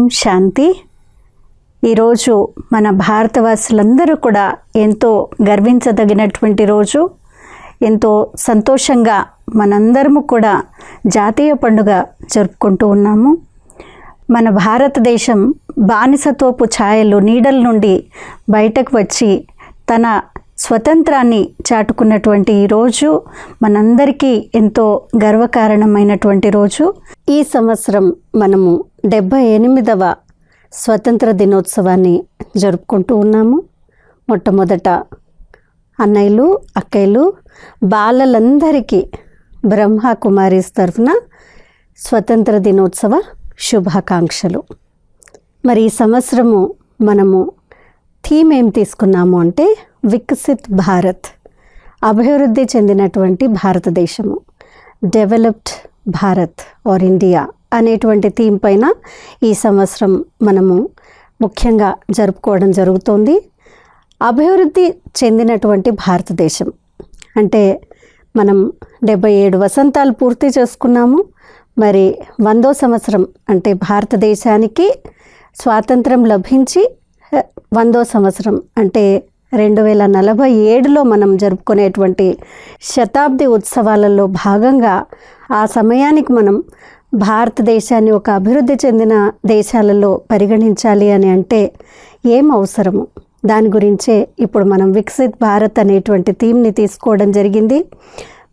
ఓం శాంతి. ఈరోజు మన భారతవాసులందరూ కూడా ఎంతో గర్వించదగినటువంటి రోజు. ఎంతో సంతోషంగా మనందరము కూడా జాతీయ పండుగ జరుపుకుంటూ ఉన్నాము. మన భారతదేశం బానిసత్వపు ఛాయలు నీడల నుండి బయటకు వచ్చి తన స్వతంత్రాన్ని చాటుకున్నటువంటి ఈ రోజు మనందరికీ ఎంతో గర్వకారణమైనటువంటి రోజు. ఈ సంవత్సరం మనము డెబ్భై ఎనిమిదవ స్వతంత్ర దినోత్సవాన్ని జరుపుకుంటూ ఉన్నాము. మొట్టమొదట అన్నయ్యలు అక్కయ్యలు బాలలందరికీ బ్రహ్మ కుమారీస్ తరఫున స్వతంత్ర దినోత్సవ శుభాకాంక్షలు. మరి ఈ సంవత్సరము మనము థీమ్ ఏం తీసుకున్నాము అంటే వికసిత్ భారత్ అభివృద్ధి చెందినటువంటి భారతదేశము. డెవలప్డ్ భారత్ ఆర్ ఇండియా అనేటువంటి థీమ్ పైన ఈ సంవత్సరం మనము ముఖ్యంగా జరుపుకోవడం జరుగుతోంది. అభివృద్ధి చెందినటువంటి భారతదేశం అంటే మనం డెబ్బై ఏడు వసంతాలు పూర్తి చేసుకున్నాము. మరి వందో సంవత్సరం అంటే భారతదేశానికి స్వాతంత్రం లభించి వందో సంవత్సరం అంటే రెండు వేల నలభై ఏడులో మనం జరుపుకునేటువంటి శతాబ్ది ఉత్సవాలలో భాగంగా ఆ సమయానికి మనం భారతదేశాన్ని ఒక అభివృద్ధి చెందిన దేశాలలో పరిగణించాలి అని అంటే ఏం అవసరము? దాని గురించే ఇప్పుడు మనం వికసిత్ భారత్ అనేటువంటి థీమ్ని తీసుకోవడం జరిగింది.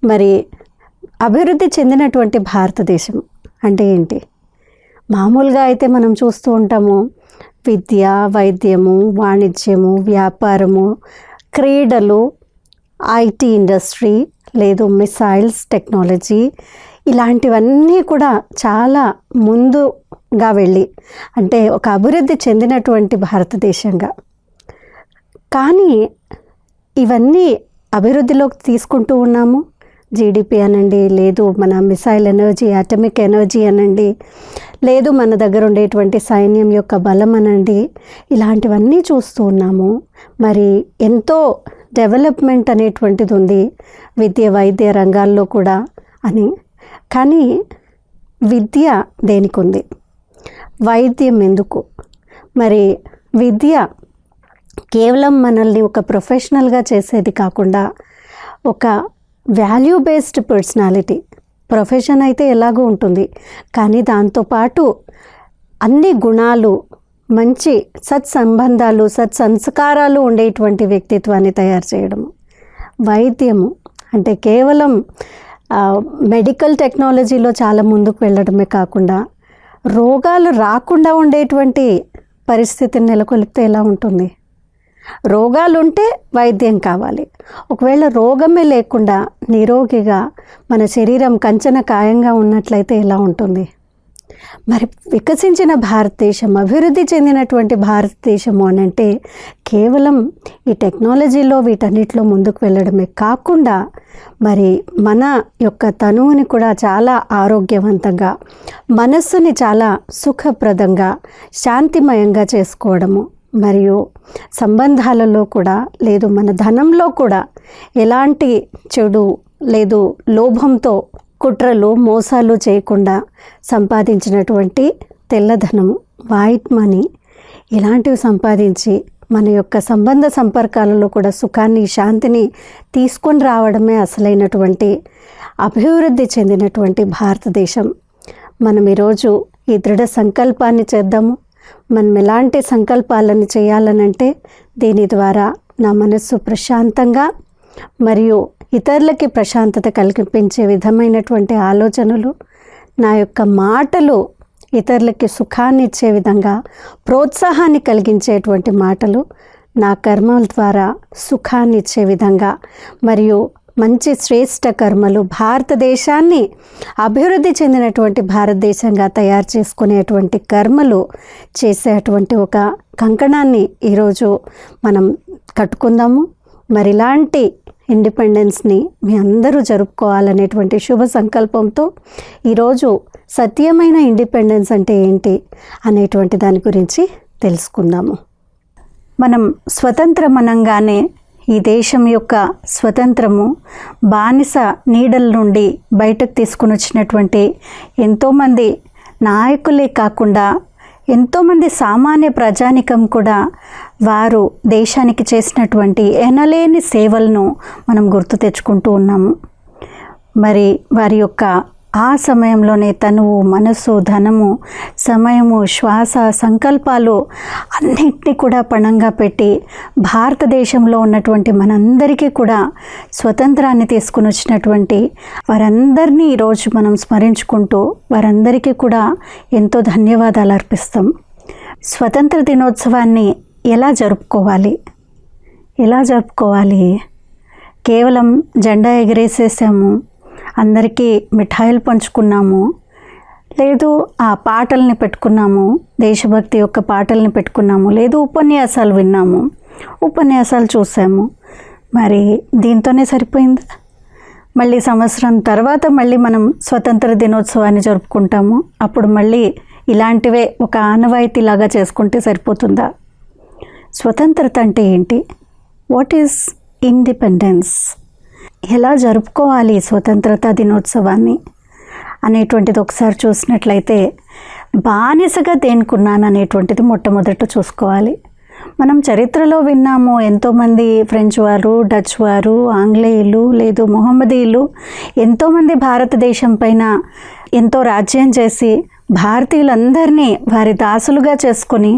మరి అభివృద్ధి చెందినటువంటి భారతదేశం అంటే ఏంటి? మామూలుగా అయితే మనం చూస్తూ ఉంటాము విద్య వైద్యము వాణిజ్యము వ్యాపారము క్రీడలు ఐటీ ఇండస్ట్రీ లేదు మిసైల్స్ టెక్నాలజీ ఇలాంటివన్నీ కూడా చాలా ముందుగా వెళ్ళి అంటే ఒక అభివృద్ధి చెందినటువంటి భారతదేశంగా. కానీ ఇవన్నీ అభివృద్ధిలోకి తీసుకుంటూ ఉన్నాము. జీడిపి అనండి లేదు మన మిసైల్ ఎనర్జీ అటమిక్ ఎనర్జీ అనండి. లేదు మన దగ్గర ఉండేటువంటి సైన్యం యొక్క బలం అనండి. ఇలాంటివన్నీ చూస్తూ ఉన్నాము. మరి ఎంతో డెవలప్మెంట్ అనేటువంటిది ఉంది విద్య వైద్య రంగాల్లో కూడా అని. కానీ విద్య దేనికి ఉంది? వైద్యం ఎందుకు? మరి విద్య కేవలం మనల్ని ఒక ప్రొఫెషనల్గా చేసేది కాకుండా ఒక వాల్యూ బేస్డ్ పర్సనాలిటీ ప్రొఫెషన్ అయితే ఎలాగో ఉంటుంది. కానీ దాంతోపాటు అన్ని గుణాలు మంచి సత్సంబంధాలు సత్సంస్కారాలు ఉండేటువంటి వ్యక్తిత్వాన్ని తయారు చేయడము. వైద్యము అంటే కేవలం మెడికల్ టెక్నాలజీలో చాలా ముందుకు వెళ్ళడమే కాకుండా రోగాలు రాకుండా ఉండేటువంటి పరిస్థితిని నెలకొల్పితే ఎలా ఉంటుంది? రోగాలుంటే వైద్యం కావాలి. ఒకవేళ రోగమే లేకుండా నిరోగిగా మన శరీరం కంచన ఖాయంగా ఉన్నట్లయితే ఎలా ఉంటుంది? మరి వికసించిన భారతదేశం అభివృద్ధి చెందినటువంటి భారతదేశము అని అంటే కేవలం ఈ టెక్నాలజీలో వీటన్నిటిలో ముందుకు వెళ్ళడమే కాకుండా మరి మన యొక్క తనువుని కూడా చాలా ఆరోగ్యవంతంగా మనస్సుని చాలా సుఖప్రదంగా శాంతిమయంగా చేసుకోవడము. మరియు సంబంధాలలో కూడా లేదు మన ధనంలో కూడా ఎలాంటి చెడు లేదు లోభంతో కుట్రలు మోసాలు చేయకుండా సంపాదించినటువంటి తెల్లధనం వైట్ మనీ ఇలాంటివి సంపాదించి మన యొక్క సంబంధ సంపర్కాలలో కూడా సుఖాన్ని శాంతిని తీసుకొని రావడమే అసలైనటువంటి అభివృద్ధి చెందినటువంటి భారతదేశం. మనం ఈరోజు ఈ దృఢ సంకల్పాన్ని చేద్దాము. మనం ఎలాంటి సంకల్పాలను చేయాలనంటే దీని ద్వారా నా మనస్సు ప్రశాంతంగా మరియు ఇతరులకి ప్రశాంతత కల్పించే విధమైనటువంటి ఆలోచనలు నా యొక్క మాటలు ఇతరులకి సుఖాన్ని ఇచ్చే విధంగా ప్రోత్సాహాన్ని కలిగించేటువంటి మాటలు నా కర్మల ద్వారా సుఖాన్ని ఇచ్చే విధంగా మరియు మంచి శ్రేష్ట కర్మలు భారతదేశాన్ని అభివృద్ధి చెందినటువంటి భారతదేశంగా తయారు చేసుకునేటువంటి కర్మలు చేసేటువంటి ఒక కంకణాన్ని ఈరోజు మనం కట్టుకుందాము. మరి ఇలాంటి ఇండిపెండెన్స్ని మీ అందరూ జరుపుకోవాలనేటువంటి శుభ సంకల్పంతో ఈరోజు సత్యమైన ఇండిపెండెన్స్ అంటే ఏంటి అనేటువంటి దాని గురించి తెలుసుకుందాము. మనం స్వతంత్రమనంగానే ఈ దేశం యొక్క స్వతంత్రము బానిస నీడల నుండి బయటకు తీసుకుని వచ్చినటువంటి ఎంతోమంది నాయకులే కాకుండా ఎంతోమంది సామాన్య ప్రజానికం కూడా వారు దేశానికి చేసినటువంటి ఎనలేని సేవలను మనం గుర్తు తెచ్చుకుంటూ ఉన్నాము. మరి వారి యొక్క ఆ సమయంలోనే తనువు మనసు ధనము సమయము శ్వాస సంకల్పాలు అన్నింటినీ కూడా పణంగా పెట్టి భారతదేశంలో ఉన్నటువంటి మనందరికీ కూడా స్వతంత్రాన్ని తీసుకుని వచ్చినటువంటి వారందరినీ ఈరోజు మనం స్మరించుకుంటూ వారందరికీ కూడా ఎంతో ధన్యవాదాలు అర్పిస్తాం. స్వతంత్ర దినోత్సవాన్ని ఎలా జరుపుకోవాలి? ఎలా జరుపుకోవాలి? కేవలం జెండా ఎగిరేసేసాము? అందరికీ మిఠాయిలు పంచుకున్నాము. లేదు ఆ పాటల్ని పెట్టుకున్నాము. దేశభక్తి యొక్క పాటల్ని పెట్టుకున్నాము. లేదు ఉపన్యాసాలు విన్నాము. ఉపన్యాసాలు చూసాము. మరి దీంతోనే సరిపోయింది? మళ్ళీ సంవత్సరం తర్వాత మళ్ళీ మనం స్వతంత్ర దినోత్సవాన్ని జరుపుకుంటాము. అప్పుడు మళ్ళీ ఇలాంటివే ఒక ఆనవాయితీలాగా చేసుకుంటే సరిపోతుందా? స్వతంత్రత అంటే ఏంటి? What is independence? ఎలా జరుపుకోవాలి స్వతంత్రత దినోత్సవాన్ని అనేటువంటిది ఒకసారి చూసినట్లయితే బానిసగా దేనికున్నాను అనేటువంటిది మొట్టమొదట చూసుకోవాలి. మనం చరిత్రలో విన్నాము ఎంతోమంది ఫ్రెంచ్ వారు డచ్ వారు ఆంగ్లేయులు లేదు మొహమ్మదీయులు ఎంతోమంది భారతదేశం పైన ఎంతో రాజ్యం చేసి భారతీయులందరినీ వారి దాసులుగా చేసుకొని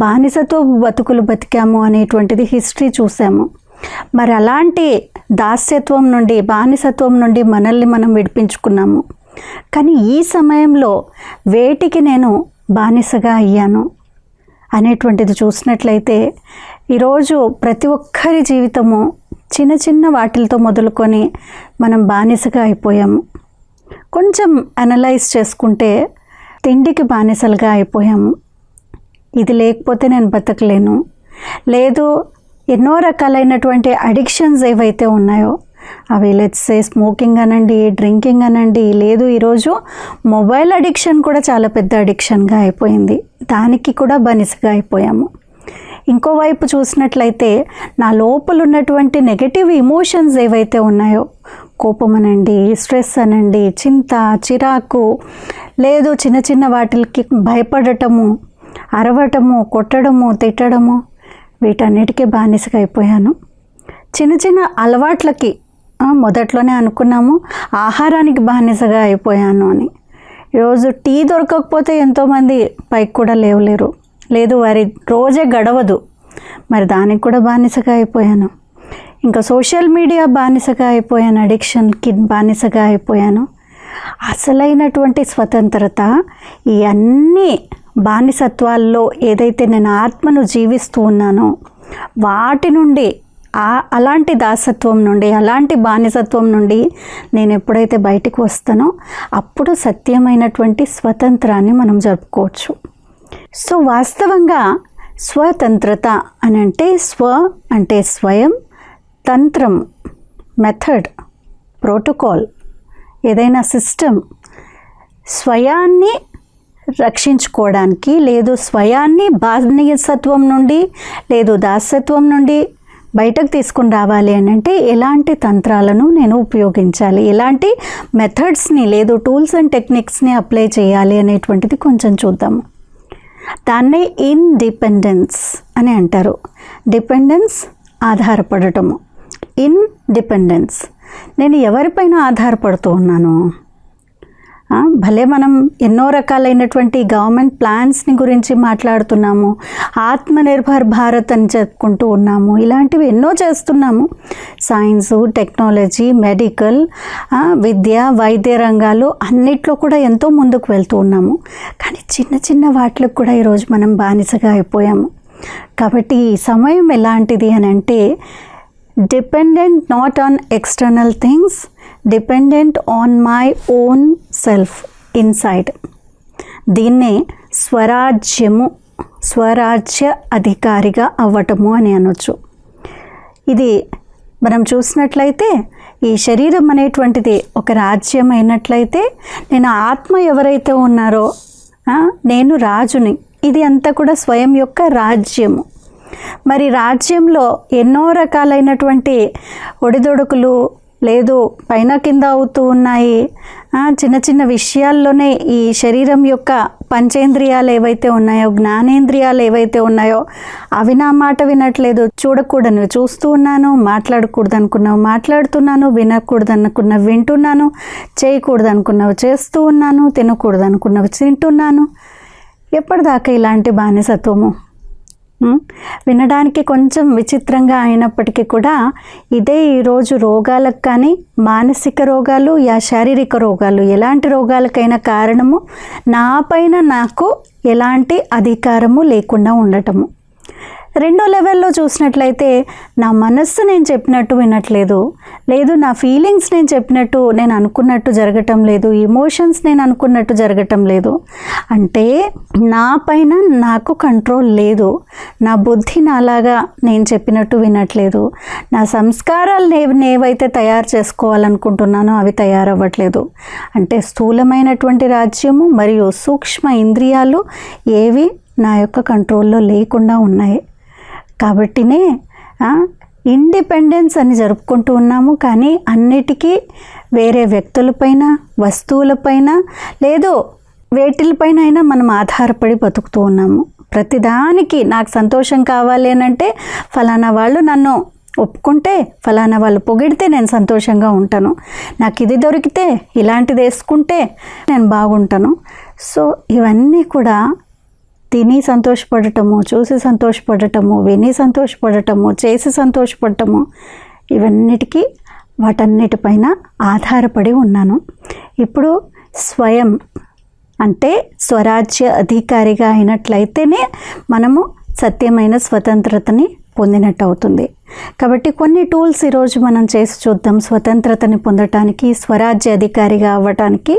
బానిసతో బతుకులు బతికాము అనేటువంటిది హిస్టరీ చూసాము. మరి అలాంటి దాస్యత్వం నుండి బానిసత్వం నుండి మనల్ని మనం విడిపించుకున్నాము. కానీ ఈ సమయంలో వేటికి నేను బానిసగా అయ్యాను అనేటువంటిది చూసినట్లయితే ఈరోజు ప్రతి ఒక్కరి జీవితము చిన్న చిన్న వాటిలతో మొదలుకొని మనం బానిసగా అయిపోయాము. కొంచెం అనలైజ్ చేసుకుంటే తిండికి బానిసలుగా అయిపోయాము. ఇది లేకపోతే నేను బతకలేను. లేదు ఎన్నో రకాలైనటువంటి అడిక్షన్స్ ఏవైతే ఉన్నాయో అవి లెట్స్ సే స్మోకింగ్ అనండి డ్రింకింగ్ అనండి లేదు ఈరోజు మొబైల్ అడిక్షన్ కూడా చాలా పెద్ద అడిక్షన్గా అయిపోయింది. దానికి కూడా బనిసగా అయిపోయాము. ఇంకోవైపు చూసినట్లయితే నా లోపల ఉన్నటువంటి నెగటివ్ ఇమోషన్స్ ఏవైతే ఉన్నాయో కోపం అనండి స్ట్రెస్ అనండి చింత చిరాకు లేదు చిన్న చిన్న వాటికి భయపడటము అరవటము కొట్టడము తిట్టడము వీటన్నిటికీ బానిసగా అయిపోయాను చిన్న చిన్న అలవాట్లకి మొదట్లోనే అనుకున్నాము ఆహారానికి బానిసగా అయిపోయాను అని. ఈరోజు టీ దొరకకపోతే ఎంతోమంది పైకి కూడా లేవలేరు. లేదు వారి రోజే గడవదు. మరి దానికి కూడా బానిసగా అయిపోయాను. ఇంకా సోషల్ మీడియా బానిసగా అయిపోయాను అడిక్షన్కి బానిసగా అయిపోయాను. అసలైనటువంటి స్వతంత్రత ఈ బానిసత్వాల్లో ఏదైతే నేను ఆత్మను జీవిస్తూ ఉన్నానో వాటి నుండి ఆ అలాంటి దాసత్వం నుండి అలాంటి బానిసత్వం నుండి నేను ఎప్పుడైతే బయటకు వస్తానో అప్పుడు సత్యమైనటువంటి స్వతంత్రాన్ని మనం జరుపుకోవచ్చు. సో వాస్తవంగా స్వతంత్రత అని అంటే స్వ అంటే స్వయం తంత్రం మెథడ్ ప్రోటోకాల్ ఏదైనా సిస్టమ్ స్వయాన్ని రక్షించుకోవడానికి లేదు స్వయాన్ని బానిసత్వం నుండి లేదు దాసత్వం నుండి బయటకు తీసుకుని రావాలి అని అంటే ఎలాంటి తంత్రాలను నేను ఉపయోగించాలి? ఎలాంటి మెథడ్స్ని లేదు టూల్స్ అండ్ టెక్నిక్స్ని అప్లై చేయాలి అనేటువంటిది కొంచెం చూద్దాము దాన్నే ఇన్డిపెండెన్స్ అని అంటారు. డిపెండెన్స్ ఆధారపడటము. ఇన్ డిపెండెన్స్ నేను ఎవరిపైన ఆధారపడుతూ ఉన్నాను? భలే మనం ఎన్నో రకాలైనటువంటి గవర్నమెంట్ ప్లాన్స్ని గురించి మాట్లాడుతున్నాము ఆత్మనిర్భర్ భారత్ అని చెప్పుకుంటూ ఉన్నాము ఇలాంటివి ఎన్నో చేస్తున్నాము. సైన్సు టెక్నాలజీ మెడికల్ విద్య వైద్య రంగాలు అన్నిట్లో కూడా ఎంతో ముందుకు వెళ్తూ ఉన్నాము. కానీ చిన్న చిన్న వాటికి కూడా ఈరోజు మనం బానిసగా అయిపోయాము. కాబట్టి ఈ సమయం ఎలాంటిది అని అంటే dependent not on external things dependent on my own self inside దీన్నే స్వరాజ్యము స్వరాజ్య అధికారిగా అవ్వటము అని అనొచ్చు. ఇది మనం చూసినట్లయితే ఈ శరీరం అనేటువంటిది ఒక రాజ్యం అయినట్లయితే నేను ఆత్మ ఎవరైతే ఉన్నారో నేను రాజుని. ఇది అంతా కూడా స్వయం యొక్క రాజ్యము. మరి రాజ్యంలో ఎన్నో రకాలైనటువంటి ఒడిదొడుకులు లేదు పైన కింద అవుతూ ఉన్నాయి. చిన్న చిన్న విషయాల్లోనే ఈ శరీరం యొక్క పంచేంద్రియాలు ఏవైతే ఉన్నాయో జ్ఞానేంద్రియాలు ఏవైతే ఉన్నాయో అవి నా మాట వినట్లేదు. చూడకూడదు చూస్తూ ఉన్నాను మాట్లాడకూడదు అనుకున్నావు మాట్లాడుతున్నాను వినకూడదు అనుకున్నావు వింటున్నాను చేయకూడదు అనుకున్నావు చేస్తూ ఉన్నాను తినకూడదు అనుకున్నావు తింటున్నాను. ఎప్పటిదాకా ఇలాంటి బానిసత్వము? వినడానికి కొంచెం విచిత్రంగా అయినప్పటికీ కూడా ఇదే ఈరోజు రోగాలకు కానీ మానసిక రోగాలు యా శారీరక రోగాలు ఎలాంటి రోగాలకైనా కారణము నా పైన నాకు ఎలాంటి అధికారము లేకుండా ఉండటము. రెండో లెవెల్లో చూసినట్లయితే నా మనస్సు నేను చెప్పినట్టు వినట్లేదు. లేదు నా ఫీలింగ్స్ నేను చెప్పినట్టు నేను అనుకున్నట్టు జరగటం లేదు. ఇమోషన్స్ నేను అనుకున్నట్టు జరగటం లేదు. అంటే నా పైన నాకు కంట్రోల్ లేదు. నా బుద్ధి నాలాగా నేను చెప్పినట్టు వినట్లేదు. నా సంస్కారాలు నేను ఏవైతే తయారు చేసుకోవాలనుకుంటున్నానో అవి తయారవ్వట్లేదు. అంటే స్థూలమైనటువంటి రాజ్యము మరియు సూక్ష్మ ఇంద్రియాలు ఏవి నా యొక్క కంట్రోల్లో లేకుండా ఉన్నాయి. కాబట్టినే ఇండిపెండెన్స్ అని జరుపుకుంటూ ఉన్నాము. కానీ అన్నిటికీ వేరే వ్యక్తులపైన వస్తువులపైన లేదో వేటిలపైన అయినా మనం ఆధారపడి బతుకుతూ ఉన్నాము. ప్రతిదానికి నాకు సంతోషం కావాలి అని అంటే ఫలానా వాళ్ళు నన్ను ఒప్పుకుంటే ఫలానా వాళ్ళు పొగిడితే నేను సంతోషంగా ఉంటాను. నాకు ఇది దొరికితే ఇలాంటిది వేసుకుంటే నేను బాగుంటాను. సో ఇవన్నీ కూడా తిని సంతోషపడటము చూసి సంతోషపడటము విని సంతోషపడటము చేసి సంతోషపడటము ఇవన్నిటికీ వాటన్నిటిపైన ఆధారపడి ఉన్నాను. ఇప్పుడు స్వయం అంటే స్వరాజ్య అధికారిగా అయినట్లయితేనే మనము సత్యమైన స్వతంత్రతని పొందినట్టు అవుతుంది కాబట్టి కొన్ని టూల్స్ ఈరోజు మనం చేసి చూద్దాం. స్వతంత్రతని పొందటానికి స్వరాజ్య అధికారిగా అవ్వటానికి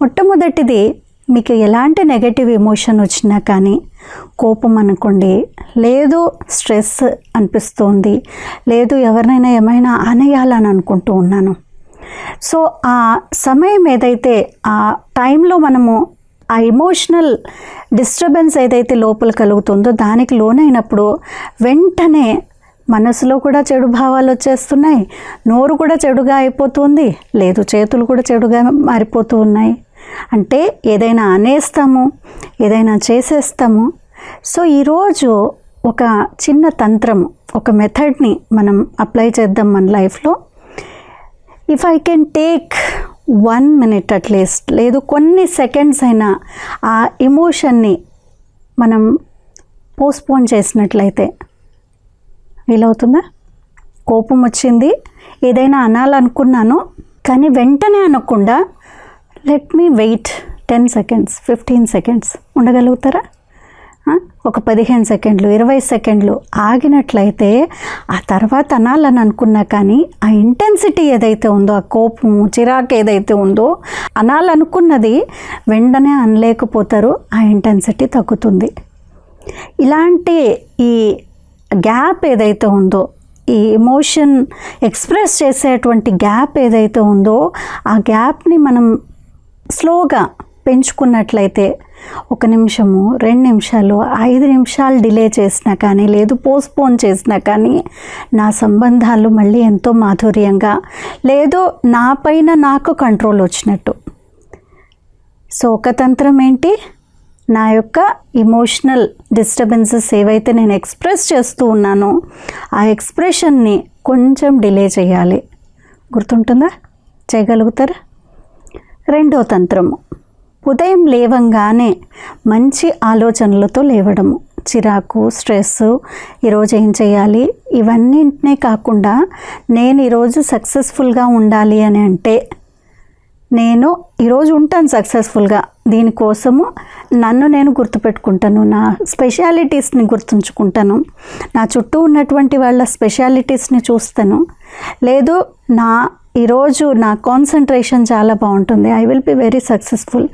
మొట్టమొదటిది మీకు ఎలాంటి నెగటివ్ ఎమోషన్ వచ్చినా కానీ కోపం అనుకోండి లేదు స్ట్రెస్ అనిపిస్తోంది లేదు ఎవరినైనా ఏమైనా అనేయాలని అనుకుంటూ ఉన్నాను. సో ఆ సమయం ఏదైతే ఆ టైంలో మనము ఆ ఎమోషనల్ డిస్టర్బెన్స్ ఏదైతే లోపల కలుగుతుందో దానికి లోనైనప్పుడు వెంటనే మనసులో కూడా చెడు భావాలు వచ్చేస్తున్నాయి నోరు కూడా చెడుగా అయిపోతుంది లేదు చేతులు కూడా చెడుగా మారిపోతూ ఉన్నాయి. అంటే ఏదైనా అనేస్తాము ఏదైనా చేసేస్తాము. సో ఈరోజు ఒక చిన్న తంత్రం ఒక మెథడ్ని మనం అప్లై చేద్దాం మన లైఫ్లో. If I can take one minute at least లేదు కొన్ని సెకండ్స్ అయినా ఆ ఎమోషన్ని మనం పోస్ట్పోన్ చేసినట్లయితే వీలవుతుందా? కోపం వచ్చింది ఏదైనా అనాలనుకున్నాను కానీ వెంటనే అనకుండా let me wait ten seconds fifteen seconds ఉండగలుగుతారా? ఒక పదిహేను సెకండ్లు ఇరవై సెకండ్లు ఆగినట్లయితే ఆ తర్వాత అనాలని అనుకున్నా కానీ ఆ ఇంటెన్సిటీ ఏదైతే ఉందో ఆ కోపం చిరాకు ఏదైతే ఉందో అనాలనుకున్నది వెంటనే అనలేకపోతారు ఆ ఇంటెన్సిటీ తగ్గుతుంది. ఇలాంటి ఈ గ్యాప్ ఏదైతే ఉందో ఈ ఎమోషన్ ఎక్స్ప్రెస్ చేసేటువంటి గ్యాప్ ఏదైతే ఉందో ఆ గ్యాప్ని మనం స్లోగా పెంచుకున్నట్లయితే ఒక నిమిషము రెండు నిమిషాలు ఐదు నిమిషాలు డిలే చేసినా కానీ లేదు పోస్ట్పోన్ చేసినా కానీ నా సంబంధాలు మళ్ళీ ఎంతో మాధుర్యంగా లేదు నా పైన నాకు కంట్రోల్ వచ్చినట్టు. సో ఒక తంత్రం ఏంటి? నా యొక్క ఇమోషనల్ డిస్టర్బెన్సెస్ ఏవైతే నేను ఎక్స్ప్రెస్ చేస్తూ ఉన్నానో ఆ ఎక్స్ప్రెషన్ని కొంచెం డిలే చేయాలి. గుర్తుంటుందా? చేయగలుగుతారా? రెండో తంత్రము. ఉదయం లేవంగానే మంచి ఆలోచనలతో లేవడము. చిరాకు స్ట్రెస్ ఈరోజు ఏం చేయాలి? ఇవన్నింటినే కాకుండా నేను ఈరోజు సక్సెస్ఫుల్గా ఉండాలి అని అంటే నేను ఈరోజు ఉంటాను సక్సెస్ఫుల్గా. దీనికోసము నన్ను నేను గుర్తుపెట్టుకుంటాను. నా స్పెషాలిటీస్ని గుర్తుంచుకుంటాను. నా చుట్టూ ఉన్నటువంటి వాళ్ళ స్పెషాలిటీస్ని చూస్తాను. లేదు నా ఈరోజు నా కాన్సన్ట్రేషన్ చాలా బాగుంటుంది. I will be very successful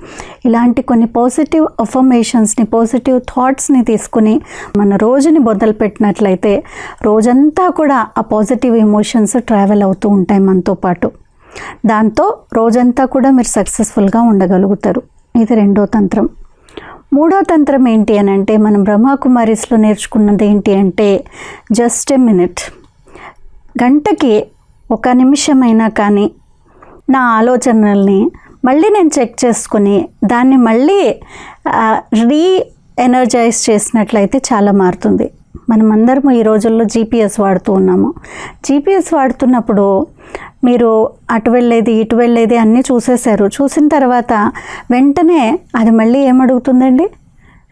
ఇలాంటి కొన్ని పాజిటివ్ అఫర్మేషన్స్ని పాజిటివ్ థాట్స్ని తీసుకుని మన రోజుని మొదలుపెట్టినట్లయితే రోజంతా కూడా ఆ పాజిటివ్ ఎమోషన్స్ ట్రావెల్ అవుతూ ఉంటాయి మనతో పాటు. దాంతో రోజంతా కూడా మీరు సక్సెస్ఫుల్గా ఉండగలుగుతారు. ఇది రెండో తంత్రం. మూడో తంత్రం ఏంటి అని అంటే మనం బ్రహ్మకుమారిస్లో నేర్చుకున్నది ఏంటి అంటే జస్ట్ ఎ మినిట్ గంటకి ఒక నిమిషమైనా కానీ నా ఆలోచనల్ని మళ్ళీ నేను చెక్ చేసుకుని దాన్ని మళ్ళీ రీ ఎనర్జైజ్ చేసినట్లయితే చాలా మారుతుంది. మనమందరం ఈ రోజుల్లో జీపీఎస్ వాడుతూ ఉన్నాము. జీపీఎస్ వాడుతున్నప్పుడు మీరు అటు వెళ్ళేది ఇటు వెళ్ళేది అన్నీ చూసేశారు. చూసిన తర్వాత వెంటనే అది మళ్ళీ ఏమడుగుతుందండి?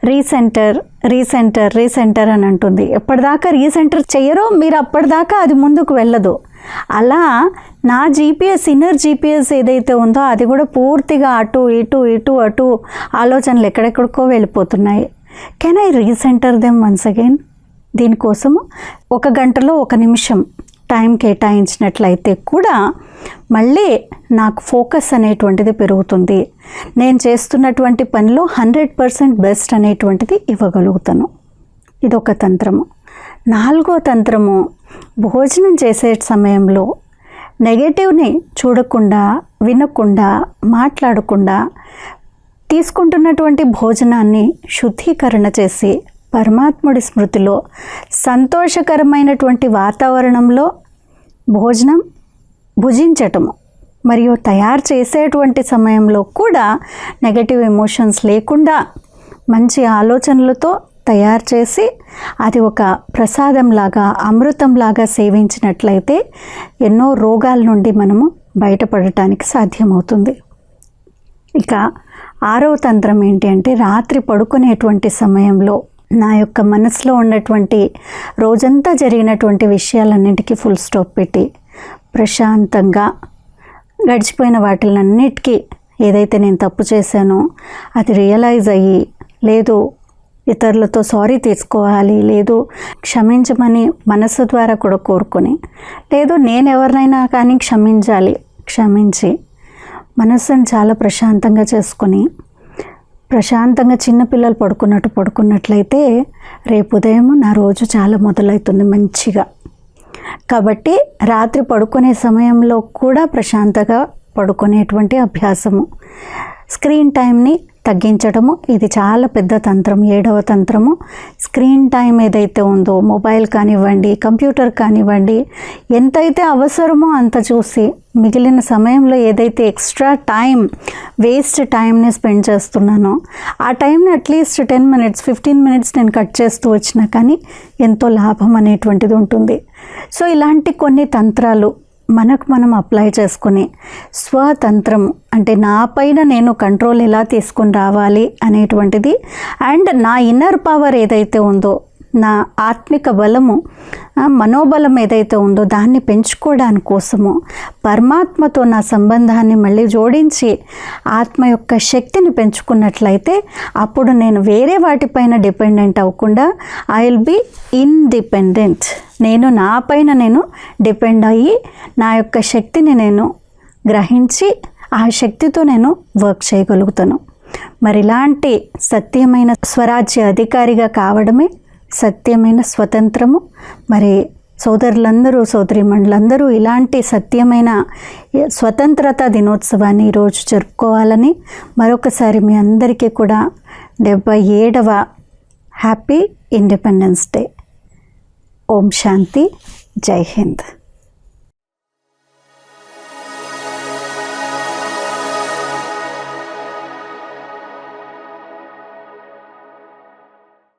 రీసెంటర్ రీసెంటర్ రీసెంటర్ అని అంటుంది. ఎప్పటిదాకా రీసెంటర్ చేయరో మీరు అప్పటిదాకా అది ముందుకు వెళ్ళదు. అలా నా జీపీఎస్ ఇన్నర్ జీపీఎస్ ఏదైతే ఉందో అది కూడా పూర్తిగా అటు ఇటు ఇటు అటు ఆలోచనలు ఎక్కడెక్కడికో వెళ్ళిపోతున్నాయి. Can I recenter them once again దీనికోసము ఒక గంటలో ఒక నిమిషం టైం కేటాయించినట్లయితే కూడా మళ్ళీ నాకు ఫోకస్ అనేటువంటిది పెరుగుతుంది. నేను చేస్తున్నటువంటి పనిలో హండ్రెడ్ పర్సెంట్ బెస్ట్ అనేటువంటిది ఇవ్వగలుగుతాను. ఇదొక తంత్రము. నాలుగో తంత్రము భోజనం చేసే సమయంలో నెగటివ్ని చూడకుండా వినకుండా మాట్లాడకుండా తీసుకుంటున్నటువంటి భోజనాన్ని శుద్ధీకరణ చేసి పరమాత్ముడి స్మృతిలో సంతోషకరమైనటువంటి వాతావరణంలో భోజనం భుజించటము మరియు తయారు చేసేటువంటి సమయంలో కూడా నెగటివ్ ఎమోషన్స్ లేకుండా మంచి ఆలోచనలతో తయారు చేసి అది ఒక ప్రసాదంలాగా అమృతంలాగా సేవించినట్లయితే ఎన్నో రోగాల నుండి మనము బయటపడటానికి సాధ్యమవుతుంది. ఇక ఆరవ తంత్రం ఏంటి అంటే రాత్రి పడుకునేటువంటి సమయంలో నా యొక్క మనసులో ఉన్నటువంటి రోజంతా జరిగినటువంటి విషయాలన్నింటికీ ఫుల్ స్టాప్ పెట్టి ప్రశాంతంగా గడిచిపోయిన వాటిలన్నిటికీ ఏదైతే నేను తప్పు చేశానో అది రియలైజ్ అయ్యి లేదు ఇతరులతో సారీ తీసుకోవాలి లేదు క్షమించమని మనసు ద్వారా కూడా కోరుకొని లేదు నేను ఎవరినైనా కానీ క్షమించాలి క్షమించి మనసును చాలా ప్రశాంతంగా చేసుకొని ప్రశాంతంగా చిన్నపిల్లలు పడుకున్నట్టు పడుకున్నట్లయితే రేపు ఉదయం నా రోజు చాలా మొదలవుతుంది మంచిగా. కాబట్టి రాత్రి పడుకునే సమయంలో కూడా ప్రశాంతంగా పడుకునేటువంటి అభ్యాసము. స్క్రీన్ టైంని తగ్గించడము. ఇది చాలా పెద్ద తంత్రం ఏడవ తంత్రము. స్క్రీన్ టైం ఏదైతే ఉందో మొబైల్ కానివ్వండి కంప్యూటర్ కానివ్వండి ఎంతైతే అవసరమో అంత చూసి మిగిలిన సమయంలో ఏదైతే ఎక్స్ట్రా టైం వేస్ట్ టైంని స్పెండ్ చేస్తున్నానో ఆ టైంని at least ten minutes fifteen minutes నేను కట్ చేస్తూ వచ్చినా కానీ ఎంతో లాభం అనేటువంటిది ఉంటుంది. సో ఇలాంటి కొన్ని తంత్రాలు మనకు మనం అప్లై చేసుకుని స్వతంత్రం అంటే నా పైన నేను కంట్రోల్ ఎలా తీసుకుని రావాలి అనేటువంటిది అండ్ నా ఇన్నర్ పవర్ ఏదైతే ఉందో నా ఆత్మిక బలము మనోబలం ఏదైతే ఉందో దాన్ని పెంచుకోవడానికి కోసము పరమాత్మతో నా సంబంధాన్ని మళ్ళీ జోడించి ఆత్మ యొక్క శక్తిని పెంచుకున్నట్లయితే అప్పుడు నేను వేరే వాటిపైన డిపెండెంట్ అవ్వకుండా ఐ విల్ బి ఇండిపెండెంట్. నేను నా పైన నేను డిపెండ్ అయ్యి నా యొక్క శక్తిని నేను గ్రహించి ఆ శక్తితో నేను వర్క్ చేయగలుగుతాను. మరి ఇలాంటి సత్యమైన స్వరాజ్య అధికారిగా కావడమే సత్యమైన స్వతంత్రము. మరి సోదరులందరూ సోదరిమణులందరూ ఇలాంటి సత్యమైన స్వతంత్రత దినోత్సవాన్ని ఈరోజు జరుపుకోవాలని మరొకసారి మీ అందరికీ కూడా డెబ్బై ఏడవ హ్యాపీ ఇండిపెండెన్స్ డే. ఓం శాంతి. జై హింద్.